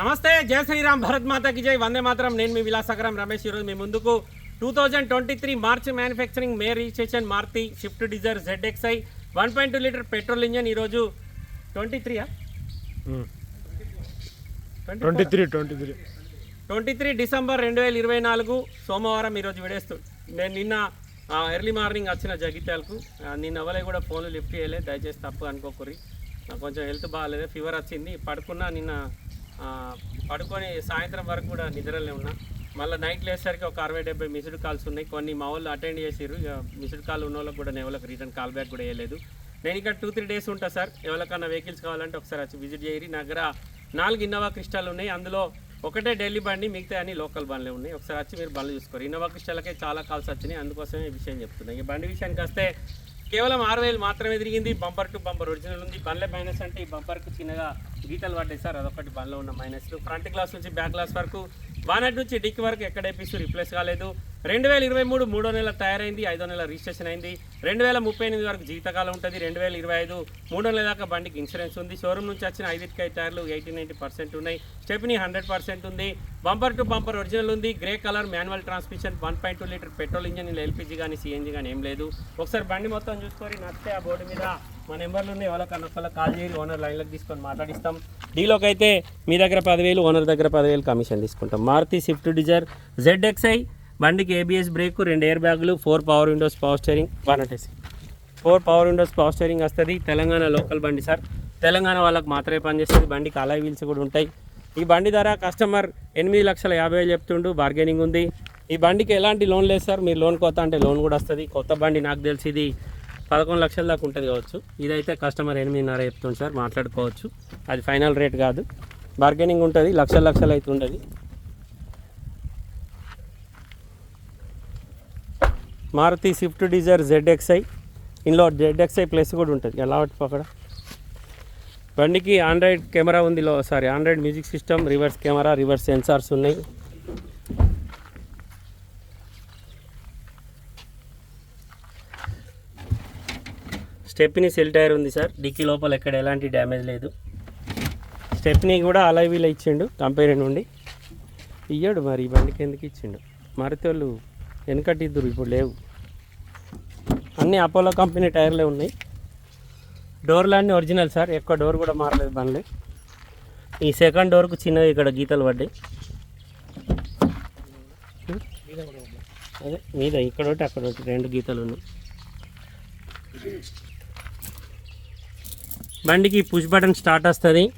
నమస్తే జయ శ్రీరామ్ భరత్ మాతకి జై. వందే మాత్రం. నేను మీ విలాసకరం రమేష్. ఈరోజు మీ ముందుకు two thousand twenty three March manufacturing May registration Maruti Swift Dzire ZXI one point two litre petrol engine ఈరోజు twenty త్రీయా twenty three twenty three twenty three December రెండు వేల ఇరవై నాలుగు సోమవారం ఈరోజు విడేస్తూ. నేను నిన్న ఎర్లీ మార్నింగ్ వచ్చిన జగిత్యాలకు నిన్న ఎవరే కూడా ఫోన్లు లిఫ్ట్ చేయలే. దయచేసి తప్పు అనుకోకూరి నాకు కొంచెం హెల్త్ బాగాలేదు ఫీవర్ వచ్చింది. పడుకున్నా నిన్న పడుకొని సాయంత్రం వరకు కూడా నిద్రలే ఉన్నా. మళ్ళీ నైట్ లేసరికి ఒక అరవై డెబ్బై మిస్డ్ కాల్స్ ఉన్నాయి. కొన్ని మా వాళ్ళు అటెండ్ చేసిర్రు. ఇక మిస్డ్ కాల్ ఉన్న వాళ్ళకి కూడా నేను ఎవరికి రిటర్న్ కాల్ బ్యాక్ కూడా వేయలేదు. నేను ఇక్కడ టూ త్రీ డేస్ ఉంటా సార్. ఎవరికన్నా వెహికల్స్ కావాలంటే ఒకసారి వచ్చి విజిట్ చేయరి. నా దగ్గర నాలుగు ఇన్నోవా క్రిస్టాలు ఉన్నాయి. అందులో ఒకటే ఢిల్లీ బండి మిగతా అన్ని లోకల్ బండ్లే ఉన్నాయి. ఒకసారి వచ్చి మీరు బండ్లు చూసుకోరు. ఇన్నోవా క్రిస్టాలకే చాలా కాల్స్ వచ్చినాయి. అందుకోసమే ఈ విషయం చెప్తున్నాయి ఈ బండి విషయానికి వస్తే కేవలం ఆరు వేలు మాత్రమే తిరిగింది. బంపర్ టు బంపర్ ఒరిజినల్ ఉంది. బండ్లే మైనస్ అంటే ఈ బంపర్కు చిన్నగా గీతలు పడ్డాయి సార్. అదొకటి బండ్లో ఉన్న మైనస్లు. ఫ్రంట్ గ్లాస్ నుంచి బ్యాక్ గ్లాస్ వరకు బానెట్ నుంచి డిక్ వరకు ఎక్కడ ఏపీస్ రిప్లేస్ కాలేదు. రెండు వేల ఇరవై మూడు మూడో నెల తయారైంది ఐదో నెల రిజిస్ట్రేషన్ అయింది. రెండు వేల ముప్పై ఎనిమిది వరకు జీవితకాలం ఉంటుంది. రెండు వేల ఇరవై ఐదు మూడో నెల దాకా బండికి ఇన్సూరెన్స్ ఉంది. షోరూమ్ నుంచి వచ్చిన ఐదిటికై టైర్లు ఎయిటీ నైంటీ పర్సెంట్ ఉన్నాయి. స్టెప్ని హండ్రెడ్ పర్సెంట్ ఉంది. బంపర్ టు బంపర్ ఒరిజినల్ ఉంది. Grey colour manual transmission one point two litre petrol engine LPG LPG కానీ సిఎన్జీ కానీ ఏం లేదు. ఒకసారి బండి మొత్తం చూసుకొని నచ్చితే ఆ బోర్డు మీద మా నెంబర్లు ఉన్నాయి ఎవరికన్నా ఒకళ్ళకి కాల్ చేయాలి ఓనర్ లైన్లోకి తీసుకొని మాట్లాడిస్తాం. డీలోకి అయితే మీ దగ్గర పదివేలు ఓనర్ దగ్గర పదివేలు కమిషన్ తీసుకుంటాం. మారుతి స్విఫ్ట్ డిజైర్ జెడ్ఎక్స్ఐ బండికి ఏబిఎస్ బ్రేక్ రెండు ఎయిర్ బ్యాగులు four power windows power steering one four power windows power steering వస్తుంది. తెలంగాణ లోకల్ బండి సార్. తెలంగాణ వాళ్ళకి మాత్రమే పనిచేస్తుంది. బండికి అలాయ్ వీల్స్ కూడా ఉంటాయి. ఈ బండి ధర కస్టమర్ ఎనిమిది లక్షల యాభై వేలు చెప్తుండు. బార్గెనింగ్ ఉంది. ఈ బండికి ఎలాంటి లోన్ లేదు సార్. మీరు లోన్ కొత్త అంటే లోన్ కూడా వస్తుంది. కొత్త బండి నాకు తెలిసి ఇది పదకొండు లక్షల దాకా ఉంటుంది కావచ్చు. ఇదైతే కస్టమర్ ఎనిమిదిన్నర చెప్తుంది సార్ మాట్లాడుకోవచ్చు. అది ఫైనల్ రేట్ కాదు. బార్గెనింగ్ ఉంటుంది లక్షల లక్షలు అయితే ఉండదు మారుతి స్విఫ్ట్ డిజైర్ జెడ్ఎక్స్ఐ ఇందులో జెడ్ఎక్స్ఐ ప్లస్ కూడా ఉంటుంది. ఎలా అక్కడ? బండికి ఆండ్రాయిడ్ కెమెరా ఉంది లో sorry Android music system reverse camera reverse sensors ఉన్నాయి. స్టెప్ని సెల్ టైర్ ఉంది సార్. డిక్కీ లోపల ఎక్కడ ఎలాంటి డ్యామేజ్ లేదు. స్టెప్ని కూడా అలై వీల్ ఇచ్చిండు కంపెనీ నుండి. ఇయ్యాడు మరి ఈ బండికి ఎందుకు ఇచ్చిండు? మారుతి వాళ్ళు వెనకటి ఇద్దరు ఇప్పుడు లేవు. అన్ని అపోలో కంపెనీ టైర్లే ఉన్నాయి. డోర్లు అన్నీ ఒరిజినల్ సార్ ఎక్కువ డోర్ కూడా మారలేదు బండ్లే. ఈ సెకండ్ డోర్కు చిన్నవి ఇక్కడ గీతలు పడ్డాయి. అదే మీద ఇక్కడ ఒకటి అక్కడ ఒకటి రెండు గీతలు ఉన్నాయి. బండికి పుష్ బటన్ స్టార్ట్ వస్తుంది.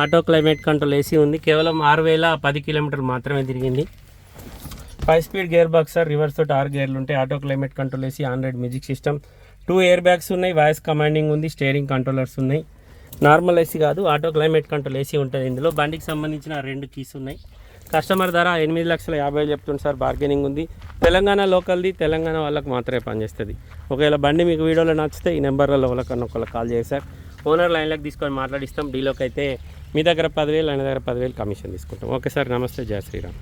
ఆటో క్లైమేట్ కంట్రోల్ ఏసీ ఉంది. కేవలం ఆరు వేల పది కిలోమీటర్లు మాత్రమే తిరిగింది. Five speed gear box sir reverse తోటి ఆరు గేర్లు ఉంటాయి. Auto climate control AC Android music system two air bags ఉన్నాయి. వాయిస్ కమాండింగ్ ఉంది. స్టీరింగ్ కంట్రోలర్స్ ఉన్నాయి. నార్మల్ ఏసీ కాదు ఆటో క్లైమేట్ కంట్రోల్ ఏసీ ఉంటుంది. ఇందులో బండికి సంబంధించిన రెండు కీస్ ఉన్నాయి. కస్టమర్ ధర ఎనిమిది లక్షల యాభై వేలు చెప్తుంది సార్ బార్గెనింగ్ ఉంది. తెలంగాణ లోకల్ది తెలంగాణ వాళ్ళకి మాత్రమే పనిచేస్తుంది. ఒకవేళ బండి మీకు వీడియోలో నచ్చితే ఈ నెంబర్లలో ఒకరికన్నా ఒకళ్ళకి కాల్ చేసి సార్. ఓనర్ లైన్లోకి తీసుకొని మాట్లాడిస్తాం. డీలోకి అయితే మీ దగ్గర పదివేలు ఆయన దగ్గర పదివేలు కమిషన్ తీసుకుంటాం. ఓకే సార్ నమస్తే జయ శ్రీరామ్.